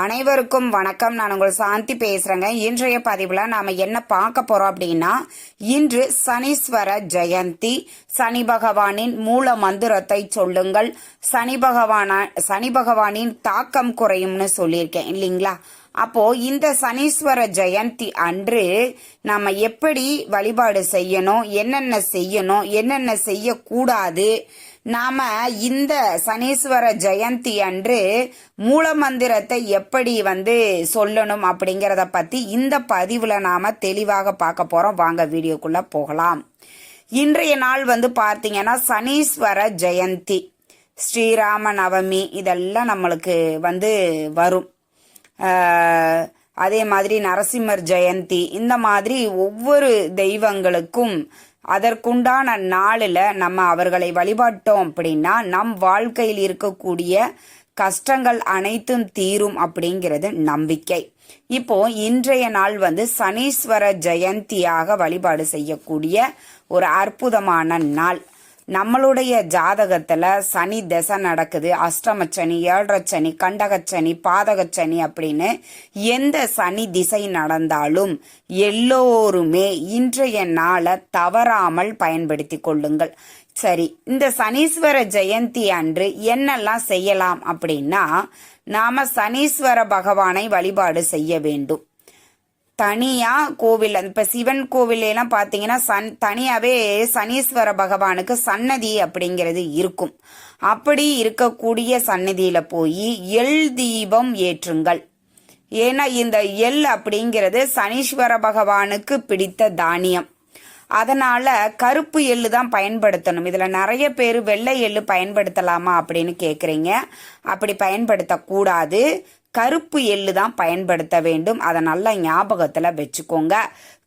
அனைவருக்கும் வணக்கம். நான் உங்கள் சாந்தி பேசுறேங்க. இன்றைய பதிவில் நாம என்ன பார்க்க போறோம் அப்படின்னா இன்று சனீஸ்வர ஜெயந்தி. சனி பகவானின் மூல மந்திரத்தை சொல்லுங்கள். சனி பகவான சனி பகவானின் தாக்கம் குறையும்னு சொல்லியிருக்கேன் இல்லைங்களா? அப்போ இந்த சனீஸ்வர ஜெயந்தி அன்று நம்ம எப்படி வழிபாடு செய்யணும்? என்னென்ன செய்யணும்? என்னென்ன செய்யக்கூடாது? நாம இந்த சனீஸ்வர ஜெயந்தி அன்று மூலமந்திரத்தை எப்படி வந்து சொல்லணும் அப்படிங்கிறத பத்தி இந்த பதிவுல நாம தெளிவாக பார்க்க போறோம். வாங்க வீடியோக்குள்ள போகலாம். இன்றைய நாள் வந்து பார்த்தீங்கன்னா சனீஸ்வர ஜெயந்தி. ஸ்ரீராம நவமி இதெல்லாம் நம்மளுக்கு வந்து வரும். அதே மாதிரி நரசிம்மர் ஜெயந்தி இந்த மாதிரி ஒவ்வொரு தெய்வங்களுக்கும் அதற்குண்டான நாளில் நம்ம அவர்களை வழிபட்டோம் அப்படின்னா நம் வாழ்க்கையில் இருக்கக்கூடிய கஷ்டங்கள் அனைத்தும் தீரும் அப்படிங்கிறது நம்பிக்கை. இப்போ இன்றைய நாள் வந்து சனீஸ்வர ஜெயந்தியாக வழிபாடு செய்யக்கூடிய ஒரு அற்புதமான நாள். நம்மளுடைய ஜாதகத்துல சனி திசை நடக்குது அஷ்டம சனி ஏழரை சனி கண்டகச்சனி பாதகச்சனி அப்படின்னு எந்த சனி திசை நடந்தாலும் எல்லோருமே இன்றைய நாளை தவறாமல் பயன்படுத்தி கொள்ளுங்கள். சரி இந்த சனீஸ்வர ஜெயந்தி அன்று என்னெல்லாம் செய்யலாம் அப்படின்னா நாம சனீஸ்வர பகவானை வழிபாடு செய்ய வேண்டும். தனியா கோவில் இப்ப சிவன் கோவில் எல்லாம் பாத்தீங்கன்னா சன் தனியாவே சனீஸ்வர பகவானுக்கு சன்னதி அப்படிங்கிறது இருக்கும். அப்படி இருக்கக்கூடிய சன்னதியில போய் எள் தீபம் ஏற்றுங்கள். ஏன்னா இந்த எள் அப்படிங்கிறது சனீஸ்வர பகவானுக்கு பிடித்த தானியம். அதனால கருப்பு எள்ளு தான் பயன்படுத்தணும். இதுல நிறைய பேர் வெள்ளை எள்ளு பயன்படுத்தலாமா அப்படின்னு கேக்குறீங்க. அப்படி பயன்படுத்தக்கூடாது. கருப்பு எள்ளு தான் பயன்படுத்த வேண்டும். அதை நல்லா ஞாபகத்தில் வச்சுக்கோங்க.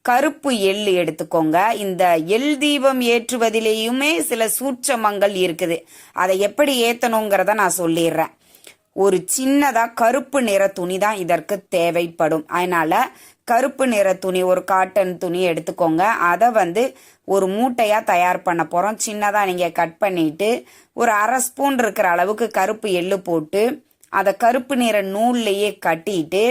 கருப்பு எள்ளு எடுத்துக்கோங்க. இந்த எள் தீபம் ஏற்றுவதிலேயுமே சில சூட்சமங்கள் இருக்குது. அதை எப்படி ஏற்றணுங்கிறத நான் சொல்லிடுறேன். ஒரு சின்னதாக கருப்பு நிற துணி தான் இதற்கு தேவைப்படும். அதனால் கருப்பு நிற துணி ஒரு காட்டன் துணி எடுத்துக்கோங்க. அதை வந்து ஒரு மூட்டையாக தயார் பண்ண போகிறோம் சின்னதாக நீங்கள் கட் பண்ணிட்டு ஒரு அரை ஸ்பூன் இருக்கிற அளவுக்கு கருப்பு எள்ளு போட்டு அதை கருப்பு நிற நூல்லையே கட்டிட்டு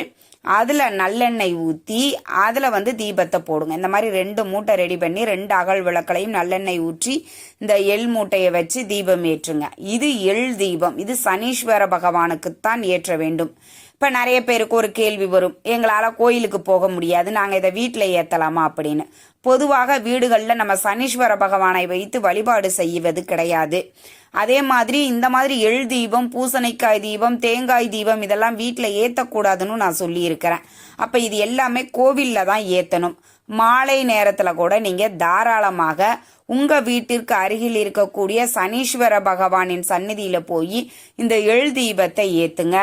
அதில் நல்லெண்ணெய் ஊற்றி அதில் வந்து தீபத்தை போடுங்க. இந்த மாதிரி ரெண்டு மூட்டை ரெடி பண்ணி ரெண்டு அகல் விளக்களையும் நல்லெண்ணெய் ஊற்றி இந்த எள் மூட்டையை வச்சு தீபம் ஏற்றுங்க. இது எள் தீபம். இது சனீஸ்வர பகவானுக்குத்தான் ஏற்ற வேண்டும். இப்போ நிறைய பேருக்கு ஒரு கேள்வி வரும். எங்களால் கோயிலுக்கு போக முடியாது. நாங்கள் இதை வீட்டில் ஏற்றலாமா அப்படின்னு. பொதுவாக வீடுகளில் நம்ம சனீஸ்வர பகவானை வைத்து வழிபாடு செய்வது கிடையாது. அதே மாதிரி இந்த மாதிரி எள் தீபம் பூசணிக்காய் தீபம் தேங்காய் தீபம் இதெல்லாம் வீட்டில் ஏற்றக்கூடாதுன்னு நான் சொல்லியிருக்கிறேன் அப்போ இது எல்லாமே கோவிலில் தான் ஏற்றணும் மாலை நேரத்தில் கூட நீங்கள் தாராளமாக உங்கள் வீட்டிற்கு அருகில் இருக்கக்கூடிய சனீஸ்வர பகவானின் சந்நிதியில் போய் இந்த எள் தீபத்தை ஏற்றுங்க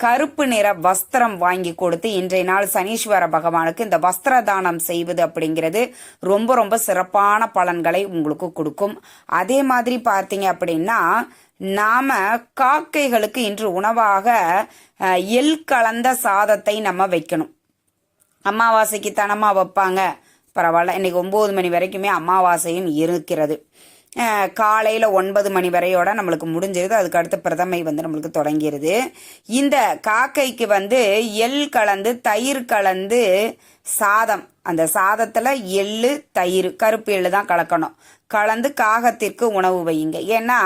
கருப்பு நிற வஸ்திரம் வாங்கி கொடுத்து இன்றைய நாள் சனீஸ்வர பகவானுக்கு இந்த வஸ்திர தானம் செய்வது அப்படிங்கிறது ரொம்ப ரொம்ப சிறப்பான பலன்களை உங்களுக்கு கொடுக்கும். அதே மாதிரி பார்த்தீங்க அப்படின்னா நாம காக்கைகளுக்கு இன்று உணவாக எல் எள் கலந்த சாதத்தை நம்ம வைக்கணும். அமாவாசைக்கு தனமா வைப்பாங்க. பரவாயில்ல இன்னைக்கு ஒம்பது மணி வரைக்குமே அமாவாசையும் இருக்கிறது. காலையில் ஒன்பது மணி வரையோட நம்மளுக்கு முடிஞ்சிருது. அதுக்கு அடுத்து பிரதமை வந்து நம்மளுக்கு தொடங்கிடுது இந்த காக்கைக்கு வந்து எள் கலந்து தயிர் கலந்து சாதம். அந்த சாதத்தில் எள்ளு தயிர் கருப்பு எள்ளு தான் கலக்கணும். கலந்து காகத்திற்கு உணவு வையுங்க. ஏன்னா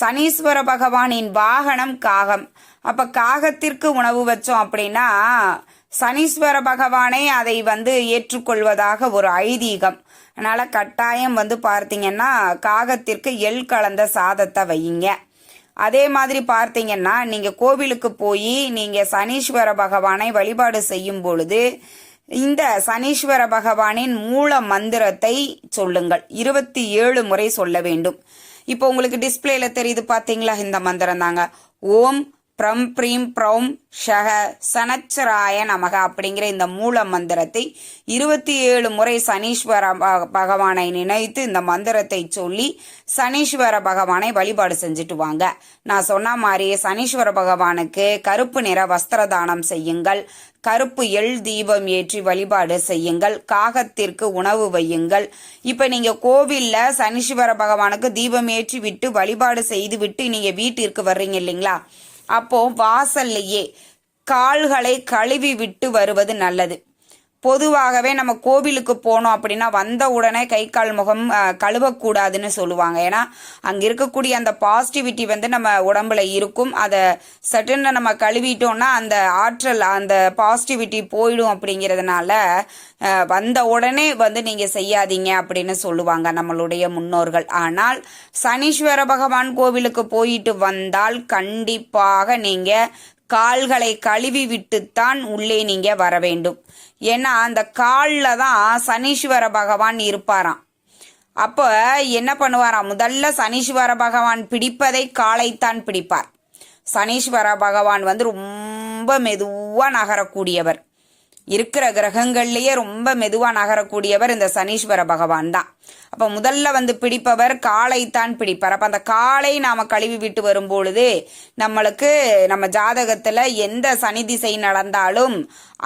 சனீஸ்வர பகவானின் வாகனம் காகம். அப்ப காகத்திற்கு உணவு வச்சோம் அப்படின்னா சனீஸ்வர பகவானே அதை வந்து ஏற்றுக்கொள்வதாக ஒரு ஐதீகம். அதனால கட்டாயம் வந்து பார்த்தீங்கன்னா காகத்திற்கு எள் கலந்த சாதத்தை வையுங்க. அதே மாதிரி பார்த்தீங்கன்னா நீங்க கோவிலுக்கு போய் நீங்க சனீஸ்வர பகவானை வழிபாடு செய்யும் பொழுது இந்த சனீஸ்வர பகவானின் மூல மந்திரத்தை சொல்லுங்கள். இருபத்தி ஏழு முறை சொல்ல வேண்டும். இப்போ உங்களுக்கு டிஸ்பிளேல தெரியுது பாத்தீங்களா இந்த மந்திரம் தாங்க ஓம் ப்ரம் ப்ரீம் ப்ரௌம் ஷக சனச்சராய நமக அப்படிங்கிற இந்த மூல மந்திரத்தை இருபத்தி ஏழு முறை சனீஸ்வர பகவானை நினைத்து இந்த மந்திரத்தை சொல்லி சனீஸ்வர பகவானை வழிபாடு செஞ்சுட்டு வாங்க. நான் சொன்ன மாதிரி சனீஸ்வர பகவானுக்கு கருப்பு நிற வஸ்திர தானம் செய்யுங்கள். கருப்பு எள் தீபம் ஏற்றி வழிபாடு செய்யுங்கள். காகத்திற்கு உணவு வையுங்கள். இப்போ நீங்கள் கோவிலில் சனீஸ்வர பகவானுக்கு தீபம் ஏற்றி விட்டு வழிபாடு செய்து விட்டு நீங்கள் வீட்டிற்கு வர்றீங்க இல்லைங்களா? அப்போ வாசல்லையே கால்களை கழுவி விட்டு வருவது நல்லது. பொதுவாகவே நம்ம கோவிலுக்கு போனோம் அப்படின்னா வந்த உடனே கை கால் முகம் கழுவக்கூடாதுன்னு சொல்லுவாங்க. ஏன்னா அங்கே இருக்கக்கூடிய அந்த பாசிட்டிவிட்டி வந்து நம்ம உடம்புல இருக்கும். அதை சட்டுன்னு நம்ம கழுவிட்டோம்னா அந்த ஆற்றல் அந்த பாசிட்டிவிட்டி போயிடும் அப்படிங்கிறதுனால வந்த உடனே வந்து நீங்கள் செய்யாதீங்க அப்படின்னு சொல்லுவாங்க நம்மளுடைய முன்னோர்கள். ஆனால் சனீஸ்வர பகவான் கோவிலுக்கு போயிட்டு வந்தால் கண்டிப்பாக நீங்கள் கால்களை கழுவி விட்டுத்தான் உள்ளே நீங்க வர வேண்டும். ஏன்னா அந்த காலில் தான் சனீஸ்வர பகவான் இருப்பாராம். அப்போ என்ன பண்ணுவாராம்? முதல்ல சனீஸ்வர பகவான் பிடிப்பதை காலைத்தான் பிடிப்பார். சனீஸ்வர பகவான் வந்து ரொம்ப மெதுவாக நகரக்கூடியவர். இருக்கிற கிரகங்கள்லேயே ரொம்ப மெதுவாக நகரக்கூடியவர் இந்த சனீஸ்வர பகவான் தான். அப்போ முதல்ல வந்து பிடிப்பவர் காலைத்தான் பிடிப்பார். அப்போ அந்த காலை நாம் கழுவி விட்டு வரும்பொழுது நம்மளுக்கு நம்ம ஜாதகத்தில் எந்த சனி திசை நடந்தாலும்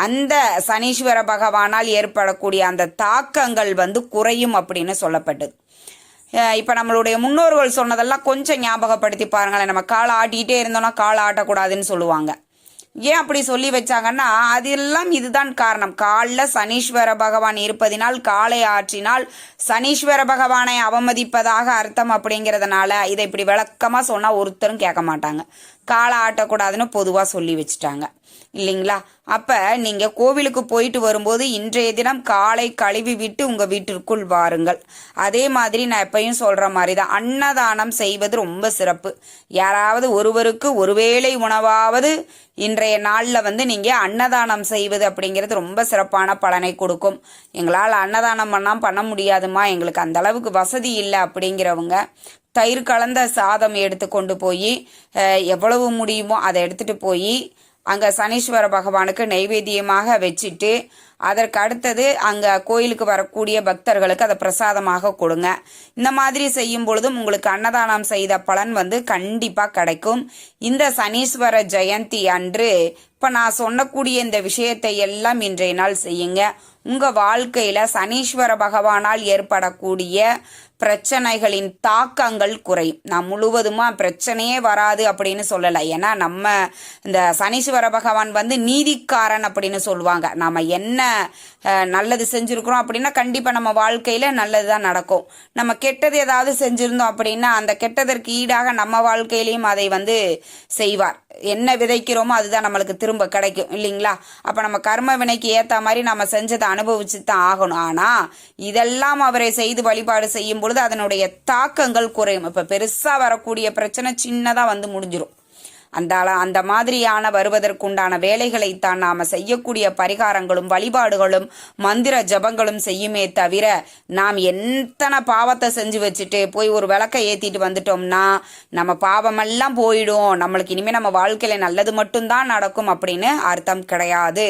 அந்த சனீஸ்வர பகவானால் ஏற்படக்கூடிய அந்த தாக்கங்கள் வந்து குறையும் அப்படின்னு சொல்லப்பட்டது. இப்போ நம்மளுடைய முன்னோர்கள் சொன்னதெல்லாம் கொஞ்சம் ஞாபகப்படுத்தி பாருங்களேன். நம்ம காலை ஆட்டிக்கிட்டே இருந்தோம்னா காலை ஆட்டக்கூடாதுன்னு சொல்லுவாங்க. ஏன் அப்படி சொல்லி வச்சாங்கன்னா அதெல்லாம் இதுதான் காரணம். காலில் சனீஸ்வர பகவான் இருப்பதினால் காலை ஆற்றினால் சனீஸ்வர பகவானை அவமதிப்பதாக அர்த்தம் அப்படிங்கிறதுனால இதை இப்படி விளக்கமாக சொன்னால் ஒருத்தரும் கேட்க மாட்டாங்க. காலை ஆட்டக்கூடாதுன்னு பொதுவாக சொல்லி வச்சுட்டாங்க. இல்லைங்களா? அப்போ நீங்கள் கோவிலுக்கு போயிட்டு வரும்போது இன்றைய தினம் காலை கழுவி விட்டு உங்கள் வீட்டிற்குள் வாருங்கள். அதே மாதிரி நான் எப்பயும் சொல்கிற மாதிரி தான் அன்னதானம் செய்வது ரொம்ப சிறப்பு. யாராவது ஒருவருக்கு ஒருவேளை உணவாவது இன்றைய நாளில் வந்து நீங்கள் அன்னதானம் செய்வது அப்படிங்கிறது ரொம்ப சிறப்பான பலனை கொடுக்கும். எங்களால் அன்னதானம் பண்ணால் பண்ண முடியாதுமா எங்களுக்கு அந்த அளவுக்கு வசதி இல்லை அப்படிங்கிறவங்க தயிர் கலந்த சாதம் எடுத்து கொண்டு போய் எவ்வளவு முடியுமோ அதை எடுத்துகிட்டு போய் அங்கே சனீஸ்வர பகவானுக்கு நைவேத்தியமாக வச்சுட்டு அதற்கு அடுத்தது அங்கே கோயிலுக்கு வரக்கூடிய பக்தர்களுக்கு அதை பிரசாதமாக கொடுங்க. இந்த மாதிரி செய்யும் பொழுதும் உங்களுக்கு அன்னதானம் செய்த பலன் வந்து கண்டிப்பாக கிடைக்கும். இந்த சனீஸ்வர ஜெயந்தி அன்று இப்போ நான் சொன்னக்கூடிய இந்த விஷயத்தை எல்லாம் இன்றைய நாள் செய்யுங்க. உங்கள் வாழ்க்கையில் சனீஸ்வர பகவானால் ஏற்படக்கூடிய பிரச்சனைகளின் தாக்கங்கள் குறையும். நான் முழுவதுமாக பிரச்சனையே வராது அப்படின்னு சொல்லலை. ஏன்னா நம்ம இந்த சனீஸ்வர பகவான் வந்து நீதிக்காரன் அப்படின்னு சொல்லுவாங்க. நாம் என்ன நல்லது செஞ்சுருக்குறோம் அப்படின்னா கண்டிப்பாக நம்ம வாழ்க்கையில் நல்லது தான் நடக்கும். நம்ம கெட்டது ஏதாவது செஞ்சுருந்தோம் அப்படின்னா அந்த கெட்டதற்கு ஈடாக நம்ம வாழ்க்கையிலையும் அதை வந்து செய்வார். என்ன விதைக்கிறோமோ அதுதான் நம்மளுக்கு திரும்ப கிடைக்கும் இல்லைங்களா? அப்போ நம்ம கர்ம வினைக்கு ஏற்ற மாதிரி நம்ம செஞ்சதை அனுபவிச்சு தான் ஆகணும். ஆனால் இதெல்லாம் அவரை செய்து வழிபாடு செய்யும் பொழுது அதனுடைய தாக்கங்கள் குறையும். இப்போ பெருசாக வரக்கூடிய பிரச்சனை சின்னதாக வந்து முடிஞ்சிடும் அந்த அந்த மாதிரியான வருவதற்குண்டான வேலைகளைத்தான் நாம் செய்யக்கூடிய பரிகாரங்களும் வழிபாடுகளும் மந்திர ஜபங்களும் செய்யுமே தவிர நாம் எத்தனை பாவத்தை செஞ்சு வச்சுட்டு போய் ஒரு விளக்கை ஏற்றிட்டு வந்துட்டோம்னா நம்ம பாவமெல்லாம் போயிடும். நம்மளுக்கு இனிமேல் நம்ம வாழ்க்கையில் நல்லது மட்டும்தான் நடக்கும் அப்படின்னு அர்த்தம் கிடையாது.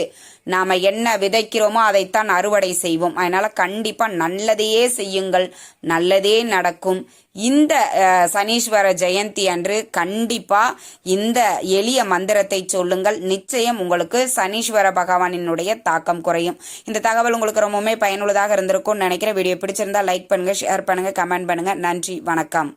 நாம் என்ன விதைக்கிறோமோ அதைத்தான் அறுவடை செய்வோம். அதனால் கண்டிப்பாக நல்லதையே செய்யுங்கள். நல்லதே நடக்கும். இந்த சனீஸ்வர ஜெயந்தி அன்று கண்டிப்பாக இந்த எளிய மந்திரத்தை சொல்லுங்கள். நிச்சயம் உங்களுக்கு சனீஸ்வர பகவானினுடைய தாக்கம் குறையும். இந்த தகவல் உங்களுக்கு ரொம்பவுமே பயனுள்ளதாக இருந்திருக்கும்னு நினைக்கிற வீடியோ பிடிச்சிருந்தா லைக் பண்ணுங்கள் ஷேர் பண்ணுங்கள் கமெண்ட் பண்ணுங்கள் நன்றி வணக்கம்.